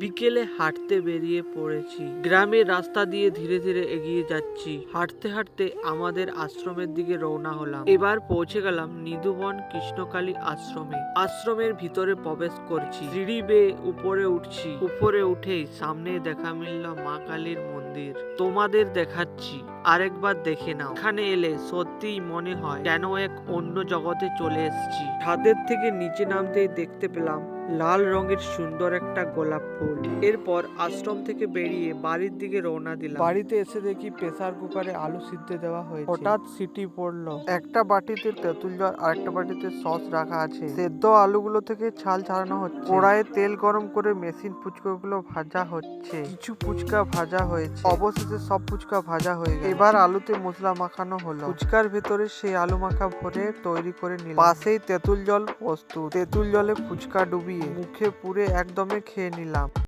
বিকেলে হাঁটতে বেরিয়ে পড়েছি। গ্রামের রাস্তা দিয়ে ধীরে ধীরে এগিয়ে যাচ্ছি। হাঁটতে হাঁটতে আমাদের আশ্রমের দিকে রওনা হলাম। এবার পৌঁছে গেলাম নিধুবন কৃষ্ণকালী আশ্রমে। আশ্রমের ভিতরে প্রবেশ করছি। সিঁড়ি বেয়ে উপরে উঠছি। উপরে উঠেই সামনে দেখা মিলল মা কালীর মন্দির। তোমাদের দেখাচ্ছি। আরেকবার দেখে নাও। এখানে এলে সত্যিই মনে হয় যেন এক অন্য জগতে চলে এসেছি। ছাদের থেকে নিচে নামতেই দেখতে পেলাম লাল রঙের সুন্দর একটা গোলাপ ফুল। এরপর আশ্রম থেকে বেরিয়ে বাড়ির দিকে রওনা দিলাম। বাড়িতে এসে দেখি প্রেসার কুকারে আলু সিদ্ধ দেওয়া হয়েছে। হঠাৎ সিটি পড়ল। একটা বাটিতে তেঁতুল জল আর একটা বাটিতে সস রাখা আছে। সেদ্ধ আলুগুলো থেকে ছাল ছাড়ানো হচ্ছে। কড়াইয়ে তেল গরম করে মেশিন ফুচকাগুলো ভাজা হচ্ছে। কিছু ফুচকা ভাজা হয়েছে। অবশেষে সব ফুচকা ভাজা হয়ে গেছে এবার আলুতে মশলা মাখানো হলো। ফুচকার ভেতরে সেই আলু মাখা ভরে তৈরি করে নিলাম। পাশেই তেঁতুল জল প্রস্তুত। তেঁতুল জলে ফুচকা ডুবিয়ে মুখে পুরে একদমে খেয়ে নিলাম।